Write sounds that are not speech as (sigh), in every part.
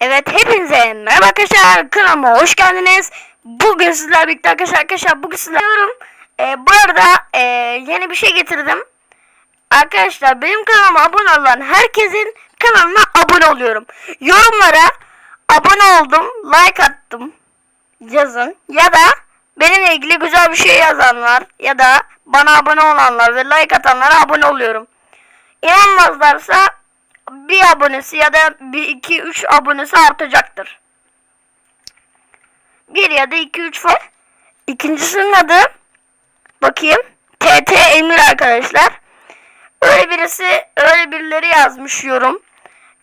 Evet hepinize merhaba arkadaşlar kanalıma hoş geldiniz. Bugün sizlerle birlikte arkadaşlar arkadaşlar bugün sizlerle. Ee, bu arada ee, yeni bir şey getirdim. Arkadaşlar benim kanalıma abone olan herkesin kanalına abone oluyorum. Yorumlara abone oldum, like attım yazın ya da benimle ilgili güzel bir şey yazanlar ya da bana abone olanlar ve like atanlara abone oluyorum. İnanmazlarsa bir abonesi ya da bir iki üç abonesi artacaktır. Bir ya da iki üç var. İkincisinin adı bakayım TT Emir arkadaşlar. Öyle birisi öyle birileri yazmış yorum.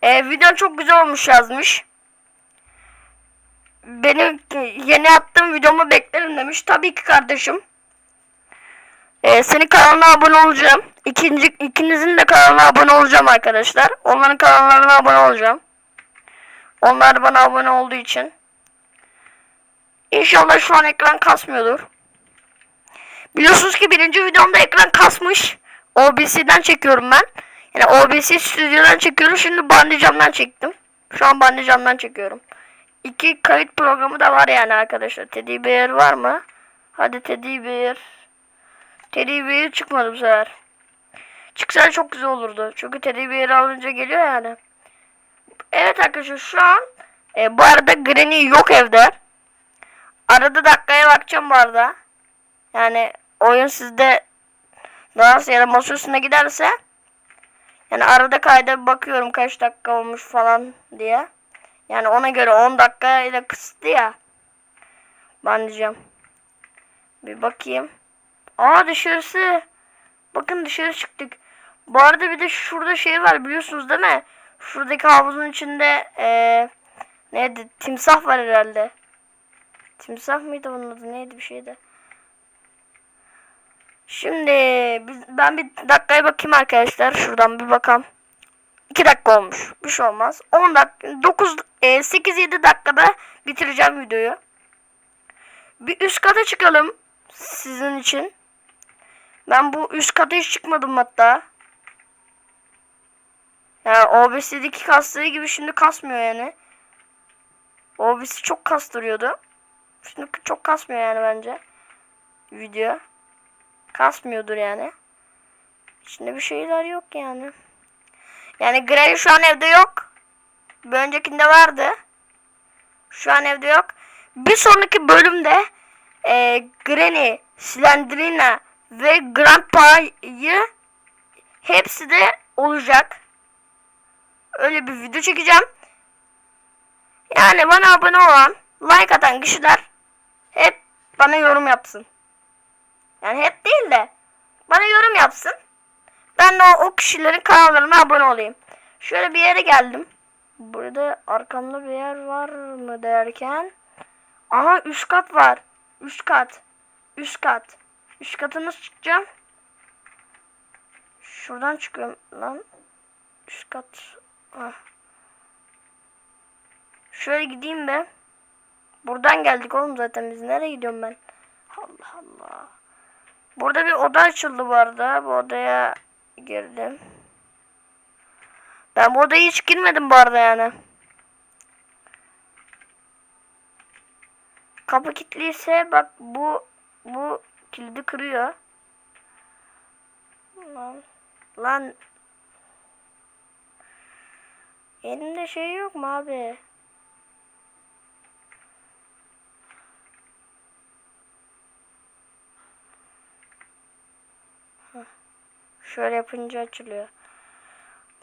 Ee, video çok güzel olmuş yazmış. Benim yeni attığım videomu beklerim demiş. Tabii ki kardeşim. Ee, senin kanalına abone olacağım. İkinci, ikinizin de kanalına abone olacağım arkadaşlar. Onların kanallarına abone olacağım. Onlar bana abone olduğu için. İnşallah şu an ekran kasmıyordur. Biliyorsunuz ki birinci videomda ekran kasmış. OBS'den çekiyorum ben. Yani OBS stüdyodan çekiyorum. Şimdi Bandicam'dan çektim. Şu an Bandicam'dan çekiyorum. İki kayıt programı da var yani arkadaşlar. Teddy Bear var mı? Hadi Teddy Bear. Bear çıkmadı bu sefer. Çıksa çok güzel olurdu. Çünkü Bear alınca geliyor yani. Evet arkadaşlar şu an e, bu arada Granny yok evde. Arada dakikaya bakacağım bu arada. Yani oyun sizde daha ya da masa giderse yani arada kayda bakıyorum kaç dakika olmuş falan diye. Yani ona göre 10 dakika ile kısıtlı ya. Ben diyeceğim. Bir bakayım. Aa dışarısı. Bakın dışarı çıktık. Bu arada bir de şurada şey var biliyorsunuz değil mi? Şuradaki havuzun içinde ee, neydi? Timsah var herhalde. Timsah mıydı bunun adı? Neydi bir şeydi? Şimdi biz, ben bir dakikaya bakayım arkadaşlar. Şuradan bir bakalım. 2 dakika olmuş. Bir şey olmaz. 10 dakika 9 8 7 dakikada bitireceğim videoyu. Bir üst kata çıkalım sizin için. Ben bu üst kata hiç çıkmadım hatta. Yani OBS'deki kastığı gibi şimdi kasmıyor yani. OBS çok kastırıyordu. Şimdi çok kasmıyor yani bence. Video. Kasmıyordur yani. Şimdi bir şeyler yok yani. Yani Granny şu an evde yok. Bir öncekinde vardı. Şu an evde yok. Bir sonraki bölümde e, Granny, Slendrina ve Grandpa'yı hepsi de olacak. Öyle bir video çekeceğim. Yani bana abone olan, like atan kişiler hep bana yorum yapsın. Yani hep değil de bana yorum yapsın. Ben de o, o kişilerin kanallarına abone olayım. Şöyle bir yere geldim. Burada arkamda bir yer var mı derken. Aha üst kat var. Üst kat. Üst kat. Üst katı çıkacağım? Şuradan çıkıyorum lan. Üst kat. Ah. Şöyle gideyim be. Buradan geldik oğlum zaten biz. Nereye gidiyorum ben? Allah Allah. Burada bir oda açıldı bu arada. Bu odaya girdim. Ben bu odaya hiç girmedim bu arada yani. Kapı kilitliyse bak bu bu kilidi kırıyor. Lan lan Elinde şey yok mu abi? Şöyle yapınca açılıyor.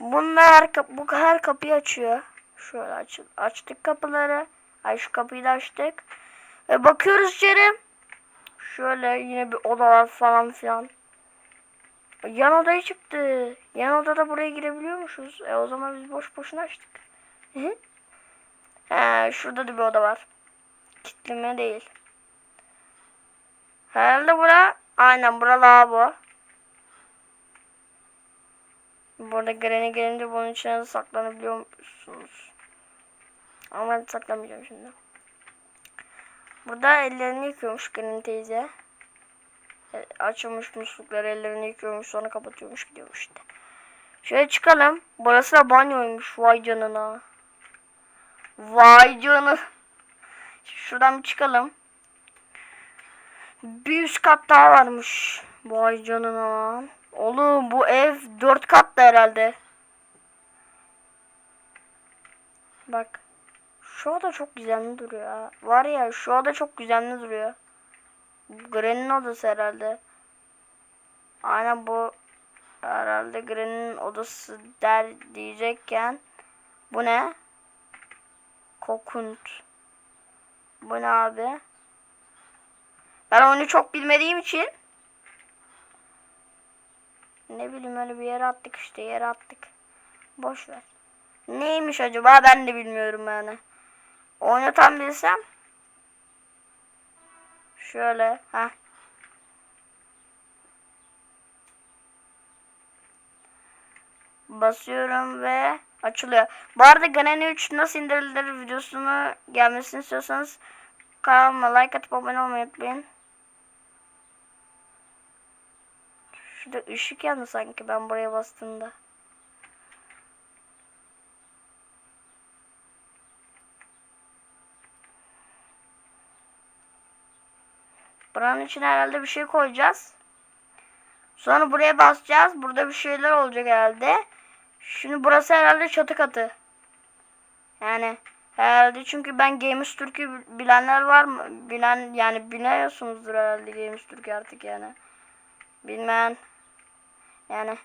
Bunlar her, bu her kapıyı açıyor. Şöyle aç açtık kapıları. Ay şu kapıyı da açtık. Ve bakıyoruz içeri. Şöyle yine bir odalar falan filan. Yan odaya çıktı. Yan odada buraya girebiliyormuşuz. E o zaman biz boş boşuna açtık. He, şurada da bir oda var. Kitleme değil. Herhalde bura aynen bura lavabo. Burada Granny gelince bunun içine saklanabiliyor musunuz? Ama ben saklamayacağım şimdi. Burada ellerini yıkıyormuş Granny teyze. E, açılmış muslukları ellerini yıkıyormuş sonra kapatıyormuş gidiyormuş işte. Şöyle çıkalım. Burası da banyoymuş vay canına. Vay canına. Şuradan bir çıkalım. Bir üst kat daha varmış. Vay canına. Oğlum bu ev dört katlı herhalde. Bak. Şu oda çok güzel duruyor. Var ya şu oda çok güzel duruyor. Granny'nin odası herhalde. Aynen bu herhalde Granny'nin odası der diyecekken bu ne? Kokunt. Bu ne abi? Ben onu çok bilmediğim için ne bileyim öyle bir yere attık işte yere attık. Boş ver. Neymiş acaba ben de bilmiyorum yani. Onu tam bilsem. Şöyle ha. Basıyorum ve açılıyor. Bu arada Granny 3 nasıl indirilir videosunu gelmesini istiyorsanız kanalıma like atıp abone olmayı unutmayın. Şurada ışık yandı sanki ben buraya bastığımda. Buranın içine herhalde bir şey koyacağız. Sonra buraya basacağız. Burada bir şeyler olacak herhalde. Şimdi burası herhalde çatı katı. Yani herhalde çünkü ben Games Türk'ü bilenler var mı? Bilen yani biliyorsunuzdur herhalde Games Türk artık yani. Bilmeyen yani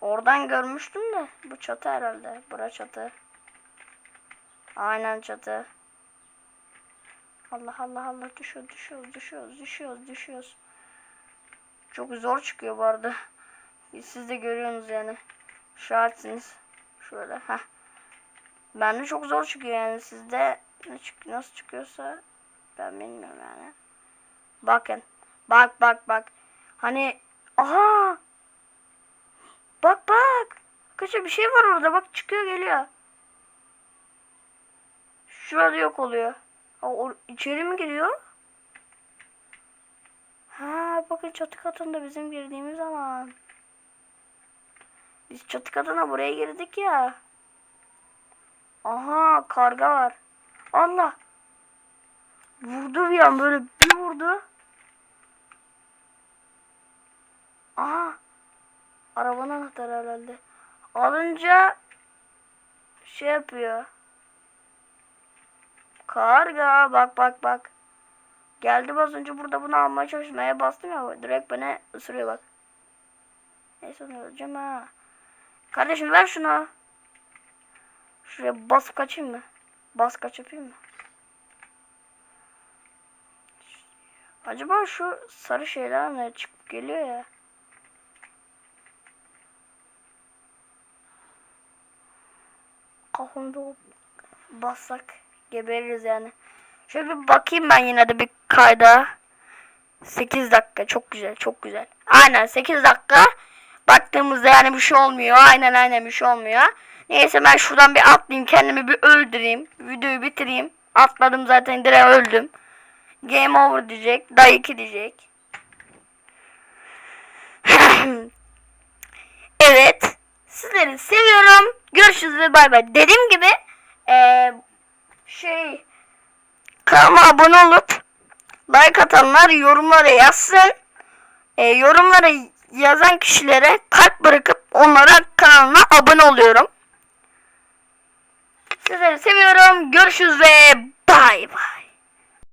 oradan görmüştüm de bu çatı herhalde. Bura çatı. Aynen çatı. Allah Allah Allah düşüyor düşüyoruz düşüyoruz düşüyoruz düşüyoruz. Çok zor çıkıyor bu arada. Siz de görüyorsunuz yani. Şahatsiniz. Şöyle ha. Bende çok zor çıkıyor yani sizde nasıl çıkıyorsa ben bilmiyorum yani. Bakın. Bak bak bak. Hani aha. Bak bak. Kaça bir şey var orada bak çıkıyor geliyor. Şurada yok oluyor. O, o içeri mi giriyor? Ha bakın çatı katında bizim girdiğimiz zaman. Biz çatı katına buraya girdik ya. Aha karga var. Allah. Vurdu bir an böyle bir vurdu. Aha. Arabanın anahtarı herhalde. Alınca şey yapıyor. Karga bak bak bak. Geldim az önce burada bunu almaya çalışmaya bastım ya direkt beni ısırıyor bak. Neyse onu öleceğim ha. Kardeşim ver şunu. Şuraya bas kaçayım mı? Bas kaç yapayım mı? Acaba şu sarı şeyler ne çıkıp geliyor ya? Kafamda bassak gebeririz yani. Şöyle bir bakayım ben yine de bir kayda. 8 dakika çok güzel çok güzel. Aynen 8 dakika. Baktığımızda yani bir şey olmuyor. Aynen aynen bir şey olmuyor. Neyse ben şuradan bir atlayayım kendimi bir öldüreyim. Videoyu bitireyim. Atladım zaten direkt öldüm. Game over diyecek. Day 2 diyecek. (laughs) evet. Sizleri seviyorum. Görüşürüz ve bay bay. Dediğim gibi ee, şey kanalıma abone olup like atanlar yorumlara yazsın. E, yorumlara yazan kişilere kalp bırakıp onlara kanalına abone oluyorum. Sizleri seviyorum. Görüşürüz ve